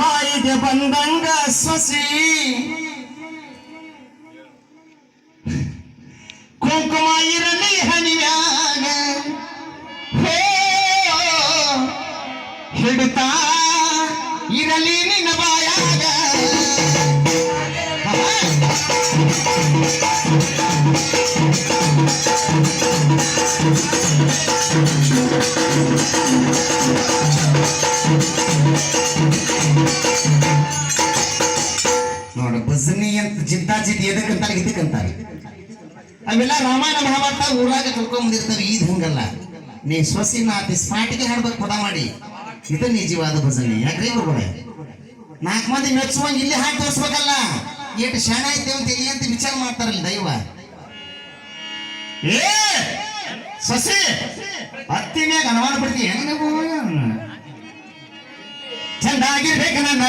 ಬಾಯಿಗೆ ಬಂದಂಗ ಸೊಸಿ. ಕುಂಕುಮ ಇರಲಿ ಹನಿಯಾಗ. ಹಿಡ್ತಾ ಇರಲಿ ನಿನ್ನ ಬಾಯಾಗ. ನೋಡ ನೀ ಸೊಸಿನ ಅತಿ ಸ್ಪಾಟಿಗೆ ಹಾಡ್ಬೇಕು ಪದ ಮಾಡಿ. ಇದು ನಿಜವಾದ ಭಜನೆ. ಯಾಕ್ರಿ ಗುರುಗಳೇ? ನಾಲ್ಕು ಮಂದಿ ಮೆಚ್ಚುವಂಗ ಇಲ್ಲಿ ಹಾಡು ತೋರಿಸ್ಬೇಕಲ್ಲ. ಎಷ್ಟು ಶಾಣ ಐತೆ ಅಂತ ಇಲ್ಲಿ ಅಂತ ವಿಚಾರ ಮಾಡ್ತಾರಲ್ಲ ದೈವ. ಏ, ಸೊಸಿ, ಹತ್ತಿ ಮ್ಯಾಗ ಅನುಮಾನ ಪಡ್ತೀಯ ನೀವು? ಚಂದಾಗಿರ್ಬೇಕು ನನ್ನ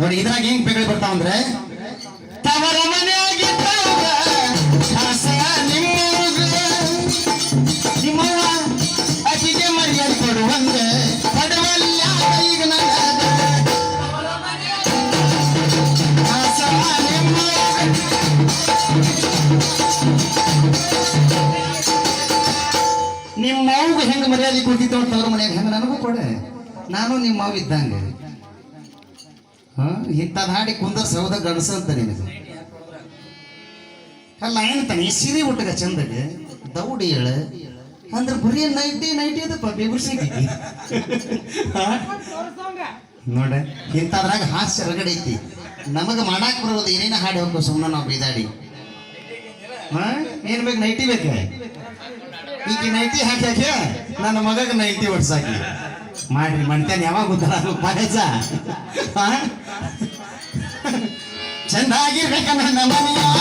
ನೋಡಿ ಇದ್ರಾಗ ಹೆಂಗ್ ಬೆಗಳಿ ಬರ್ತಾವಂದ್ರೆ ತವರ ಮನೆಯಾಗಿದ್ದಾಗ ಕಾಸ ನಿಮ್ಮವ್ಗ, ನಿಮ್ಮವ್ವ ಅತಿಗೆ ಮರ್ಯಾದೆ ನಿಮ್ಮ ಮಾವಿಗೆ ಹೆಂಗ ಮರ್ಯಾದೆ ಕೊಡ್ತಿತ್ತು ಅಂತ ಅವ್ರ ಮನೆಯಾಗ ಹೆಂಗ? ನನಗೂ ಕೊಡೆ. ನಾನು ನಿಮ್ಮ ಮಾವು ಇದ್ದಂಗ. ಇಂಥದ್ದು ಹಾಡಿ ಕುಂದರ್ ಸೌದ ಗಣಸ ಅಂತ ನಿನಗೆ? ಅಲ್ಲ ಏನಂತಾನೆ ಈ ಸೀರೆ ಉಟ್ಟಗ ಚಂದಗೆ ದೌಡಿ ಹೇಳ ಅಂದ್ರೆ ಬರೀ ನೈಟಿ ನೈಟಿ ಅದಪ್ಪ ಬೇಬರ್ಸಿ ನೋಡ ಇಂಥದ್ರಾಗ ಹಾಸ್ಯ ರಗಡೆ ಐತಿ. ನಮಗೆ ಮಾಡಾಕ್ ಬರೋದು ಏನೇನು ಹಾಡಿ ಹೋಗ್ಬೇಕು ಸುಮ್ಮನೆ ನಾವು ಬೈದಾಡಿ. ಹಾ? ಏನ್ ಬೇಕು ನೈಟಿ ಬೇಕೆ? ಈಗ ನೈಟಿ ಹಾಕಿ ನನ್ನ ಮಗಗೆ ನೈಟಿ ಹೊಡ್ಸಾಕಿ. ಮಾಡ್ರಿ ಮಣ್ತೇನೆ ಯಾವಾಗ ಗೊತ್ತಲ್ಲ ಪಾಯಸ ಚಂದಾಗಿರ್ಬೇಕ ನನ್ನ ಮನೆಯಾಗ.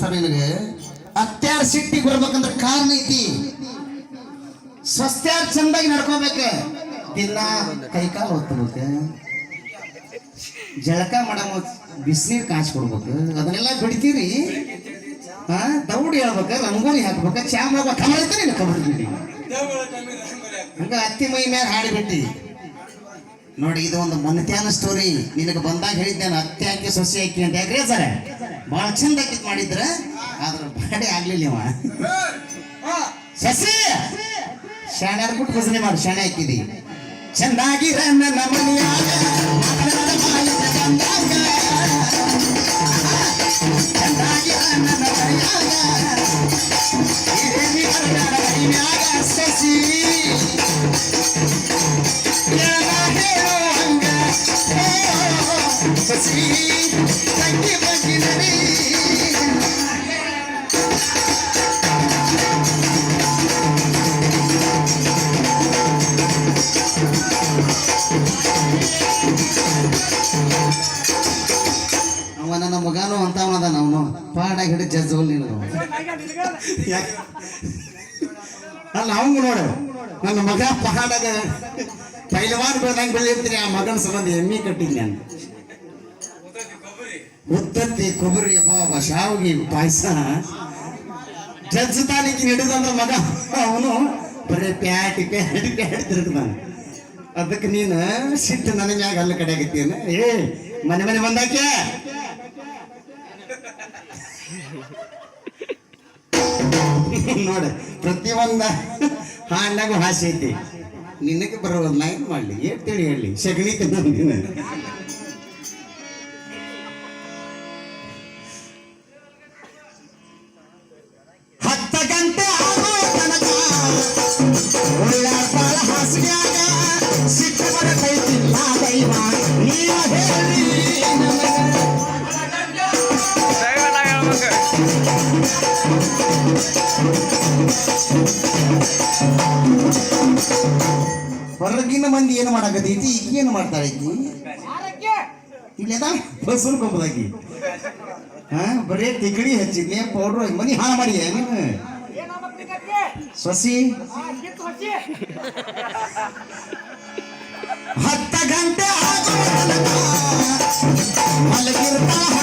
ಮಾಸ್ತರ್ ನಿನಗೆ ಅತ್ಯಾರ ಸಿಟ್ಟಿಗೆ ಬರ್ಬೇಕಂದ್ರೆ ಕಾರಣ ಐತಿ. ಸ್ವಸ್ಥ್ಯಾರ ಚಂದಾಗಿ ನಡ್ಕೋಬೇಕ? ದಿನ ಕೈಕಾಲು ಹೊತ್ತಬೇಕು ಜಳಕ ಮಾಡಮ, ಬಿಸಿನೀರು ಕಾಚ್ ಕೊಡ್ಬೇಕು ಅದನ್ನೆಲ್ಲ ಬಿಡ್ತೀರಿ. ಹಾ ದೌಡಿ ಹೇಳ್ಬೇಕ, ರಂಗೋಲಿ ಹಾಕ್ಬೇಕ ಚಾ ಮಾಡ್ಬೇಕು ಕಮರ್ತೀನಿ ಕಮರ್ತೀನಿ ಹಂಗ ಅತ್ತಿ ಮೈ ಮ್ಯಾಗ ಹಾಡಿಬಿಟ್ಟಿ. ನೋಡಿ, ಇದು ಒಂದು ಮನತ್ಯಾನ ಸ್ಟೋರಿ ನಿನಗೆ ಬಂದಾಗ ಹೇಳಿದ್ದೆ ನಾನು ಅತ್ತೆ ಹಾಕಿ ಸೊಸೆ ಹಾಕಿ ಅಂತ. ಯಾಕ್ರಿ ಸರ್? ಭಾಳ ಚಂದ ಹಾಕಿದ್ ಮಾಡಿದ್ರ, ಆದ್ರ ಬಾಡಿ ಆಗ್ಲಿಲ್ಲ ಇವ. ಸಸಿ! ಶಾಣ್ಯಾರ ಬಿಟ್ಟು ಭಜನೆ ಮಾಡಿ, ಶಾಣೆ ಹಾಕಿದಿ. ಚೆನ್ನಾಗಿ ಸಸಿ. ಓ, ಸಸಿ ತಂಗಿ ಬಗ್ಗಿನರಿ ಅವ ನನ್ನ ಮಗನೂ ಅಂತವನದ ಅವನು. ಪಾಡಾಗಿ ಹಿಡಿದು ಜಜ್ಜೋಲ್ ನೀನು. ಯಾಕೆ? ಅಲ್ಲ ಅವಂಗ ನೋಡು. ನನ್ನ ಮಗ ಪಹಾಡಾಗ ಪೈಲವಾನ್ ಬೆಳ್ದಂಗೆ ಬೆಳೆದಿರ್ತೀನಿ. ಆ ಮಗನ ಸಂಬಂಧ ಎಮ್ಮಿ ಕಟ್ಟಿದ್ ನಾನು. ಉತ್ತತ್ತಿ ಕೊಬ್ಬರಿ ಬಾಬಾ ಶಾವಿಗೆ ಪಾಯಸ. ಜಜ್ಜುತ್ತಾನಿಗೆ ಹಿಡಿದಂದ್ರ ಮಗ, ಅವನು ಬರೀ ಪ್ಯಾಟಿ ಪ್ಯಾಟಿ ಪ್ಯಾಟಿ ತಿರುಗ್ತಾನೆ ಅದಕ್ಕೆ ನೀನು ಸಿಟ್ಟು ನನಗೆ ಮ್ಯಾಗ ಅಲ್ಲ ಕಡೆ ಆಗತ್ತೀನ ಏ, ಮನೆ ಮನೆ ಬಂದಾಕೆ ನೋಡ, ಪ್ರತಿಯೊಂದ ಹಾಂಡಾಗ ಹಾಸಿ ಐತಿ. ನಿನಗೆ ಬರೋದು ನಾ ಮಾಡಲಿ ಮಾಡ್ಲಿ ಏನ್ ತಿಳಿ ಹೇಳಿ? ಸಗಣಿ ತಿನ್ನ ಹೊರಗಿನ ಮಂದಿ ಏನು ಮಾಡಾಕತೈತಿ ಈಗ ಏನು ಮಾಡ್ತಾಳೆ ಐತಿ ಇಲ್ಲೇದ ಬಸ್ಸು ಕೊಂಬದಾಕಿ. ಹಾ ಬರೇ ತಿಕಡಿ ಹಚ್ಚಿದ್ನೆ ಪೌಡ್ರ್ ಮನಿ ಹಾ ಮಾಡಿ ನೀನು ಸೊಸಿ. ಹತ್ತ ಗಂಟೆ ಆಗೋ ತನಕ ಮಲಗಿರ್ತಾಳ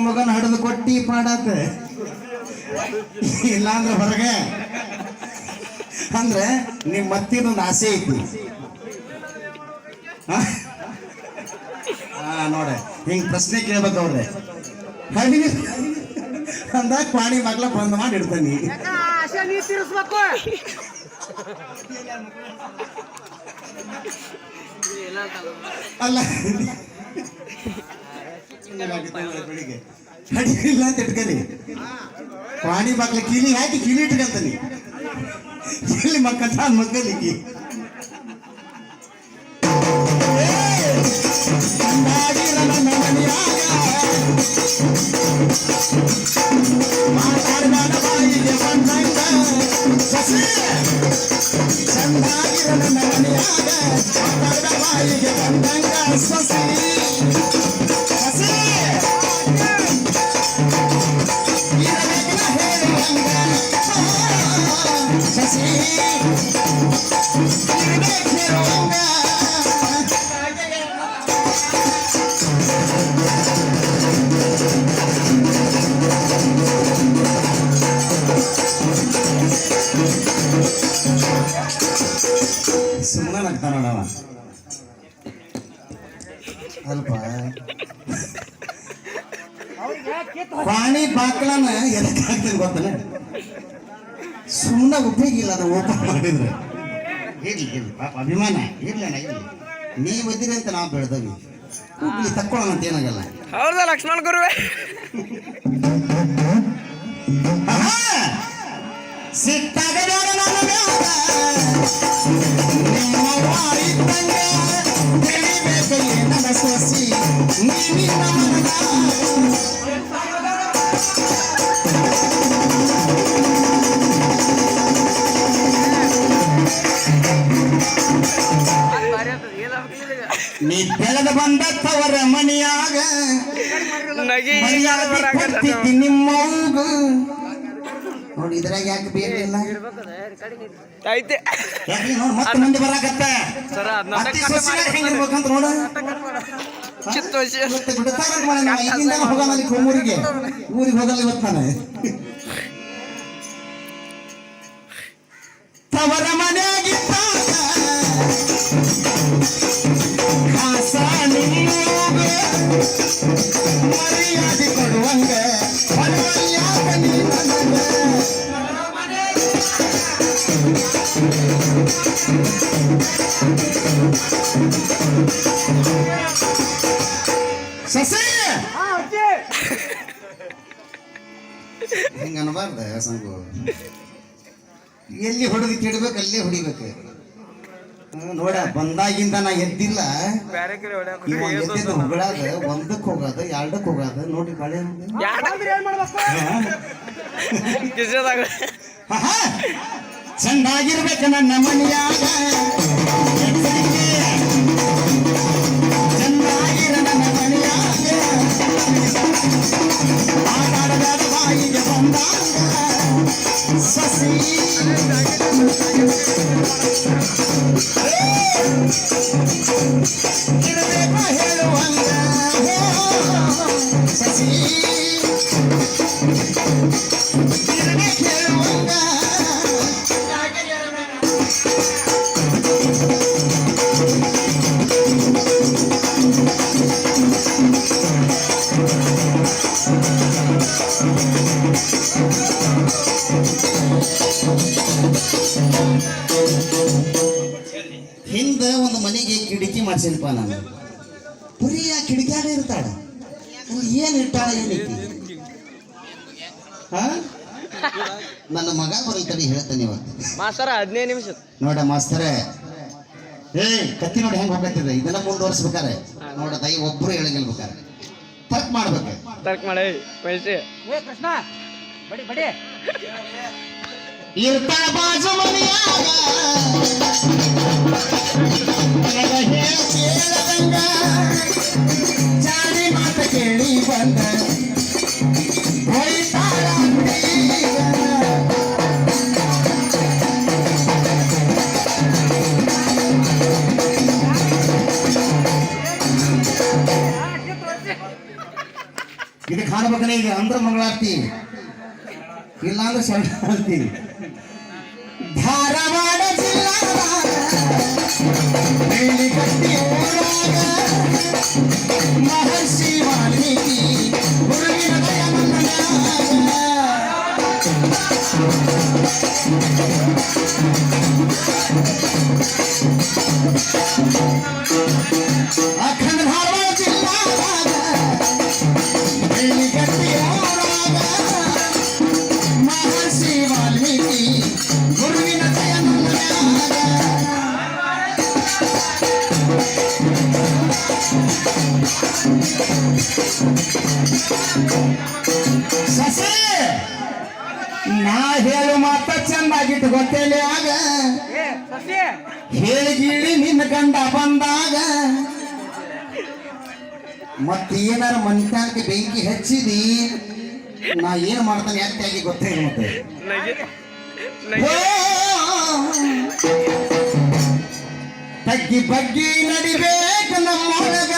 ಮಗನ ಹಡಿದು ಕೊಟ್ಟಿ ಪಾಡಾತ ಇಲ್ಲಾಂದ್ರೆ ಹೊರಗೆ? ಅಂದ್ರೆ ನಿಮ್ ಮತ್ತಿದೊಂದು ಆಸೆ ಐತಿ. ಹಾ? ನೋಡ ಹಿಂಗ್ ಪ್ರಶ್ನೆ ಕೇಳ್ಬೇಕು ಅವ್ರೆ ಹಳಿ ಅಂದಾಗ ಪಾಣಿ ಮಗ್ಲ ಬಂದ್ ಮಾಡಿ ಇಡ್ತಾನಿ. ಅಲ್ಲ. ಬೆಳಿಗ್ಗೆ ಹಡಿ ಇಲ್ಲ ಅಂತ ಇಟ್ಕಲಿ ಪಾಣಿ ಬಾಗ್ಲ ಕೀಲಿ ಹಾಕಿ ಕೀಲಿ ಇಟ್ಕಂತಾನಿ ಎಲ್ಲಿ ಮಕ್ಕಳ ಮಕ್ಕಳಿಗೆ ಮಾತಾಡ್ಬೇಡ ಬಾಯಿಗೆ ಬಂದಂಗ ಸಸಿ ಅಲ್ಪ ಪ್ರಾಣಿ ಬಾಕ್ಲನ ಎದಕ್ಕೆ ಹಾಕ್ತೀನಿ ಗೊತ್ತನ? ಸುಮ್ಮನೆ ಉಪಯೋಗ ಇಲ್ಲ ಅದು ಓಪನ್ ಮಾಡಿದ್ರೆ. ಇರ್ಲಿ ಇರ್ಲಿ ಪಾಪ. ಅಭಿಮಾನ. ಇರ್ಲಣ್ಣ ಇರ್ಲಿ. ನೀವು ಇದ್ದೀರಿ ಅಂತ ನಾವು ಬೆಳೆದವಿ ಇಲ್ಲಿ ತಕ್ಕೊಳ್ಳೋಣ ಅಂತ ಏನಾಗಲ್ಲ. ಹೌದಾ ಲಕ್ಷ್ಮಣ ಗುರುವೆ? ಬೇಡ ಈ ನನ್ನ ಸೊಸಿ ನೀನಿನ್ನ ಮನಗ. ನೀ ಬೆಳೆದ ಬಂದ ತವರ ಮನಿಯಾಗ ನೋಡಿ ಇದ್ರಾಗ ಯಾಕೆ ಬೇರೆ ಇಲ್ಲ? ಐತೆ ಯಾಕೆ ನೋಡಿ ಮತ್ತೆ ಮಂದಿ ಬರಾಕತ್ತ? ಸರ ಅತ್ತಿ ಸೊಸಿನ ಹೆಂಗಿರ್ಬೇಕಂತ ನೋಡ. ಇವತ್ತು ಬಿಡ್ತಾರಂತ ಮಾಡಿ ನಾವು ಈಗಿಂದ ಹೋಗೋಣ ಅಲ್ಲಿ ಊರಿಗೆ. ಊರಿಗೆ ಹೋಗಲ್ಲ ಇವತ್ತು ನಾನು ತವರ ಮನೆಯಾಗಿದ್ದಾಗ ಹಿಂಗ ಅನ್ಬಾರ್ದ ಸಂಗು. ಎಲ್ಲಿ ಹೊಡೆದು ಕೆಡ್ಬೇಕು ಅಲ್ಲೇ ಹೊಡಿಬೇಕು. ನೋಡ ಬಂದಾಗಿಂದ ನಾ ಎದ್ದಿಲ್ಲ. ಎದ್ದಿದ್ದು ಹೊಗಳಾದ ಒಂದಕ್ಕೆ ಹೋಗೋದು ಎರಡಕ್ಕೆ ಹೋಗೋದು ನೋಡಿ ಬಾಳೆ ಚಂದಾಗಿರ್ಬೇಕು ನನ್ನ ಮನೆಯಾಗ. ಏನ್ ಇಟ್ಟಾಳ ಏನೈತಿ ಹಾ? ನನ್ನ ಮಗ ಬರೀತಾನೆ ಹೇಳ್ತಾನೆ ಇವತ್ತು. ಮಾಸ್ತರ ಹದಿನೈದು ನಿಮಿಷ. ನೋಡ ಮಾಸ್ತರೇ. ಏ ಕತ್ತಿ ನೋಡಿ ಹೆಂಗ್ ಹೋಗತ್ತಿದೆ ಇದನ್ನ ಮುಂದುವರ್ಸ್ಬೇಕಾರೆ ನೋಡ ತಾಯಿ ಒಬ್ರು ಹೇಳಂಗಿಲ್ಬೇಕಾರೆ ತರ್ಕ್ ಮಾಡ್ಬೇಕು. ತರ್ಕ್ ಮಾಡಿ ಪೈಸೆ ಏ ಕೃಷ್ಣ ಬಡಿ ಬಡಿ. ಇರ್ತಾ ಬಾಜು ಮನೆಯಾಗ. ಇಲ್ಲ ಅಂದ್ರೆ ಶರಣಾರತಿ ಧಾರವಾಡ ಜಿಲ್ಲಾದಾಗ ಬೆಳ್ಳಿಗಟ್ಟಿ ಊರಾಗ ಮಹರ್ಷಿ ವಾಲ್ಮೀಕಿ ಗುರುವಿನ ದಯಾನಂದನಾಗ ಅಖಂಡ ಧಾರವಾಡ ಗೊತ್ತೇಲಿ ಆಗ ಏ ಸಸಿ. ಹೇಳಿ ಗೀಳಿ ನಿನ್ನ ಗಂಡ ಬಂದಾಗ. ಮತ್ತೆ ಮತ್ತೇನಾರ ಮನಿತಾನಕ್ಕೆ ಬೆಂಕಿ ಹಚ್ಚಿದಿ? ನಾ ಏನ್ ಮಾಡ್ತಾನೆ ಯಾಕೆ ಗೊತ್ತೇ ಮತ್ತೆ. ತಗ್ಗಿ ಬಗ್ಗಿ ನಡಿಬೇಕು ನಮ್ಮೊಳಗ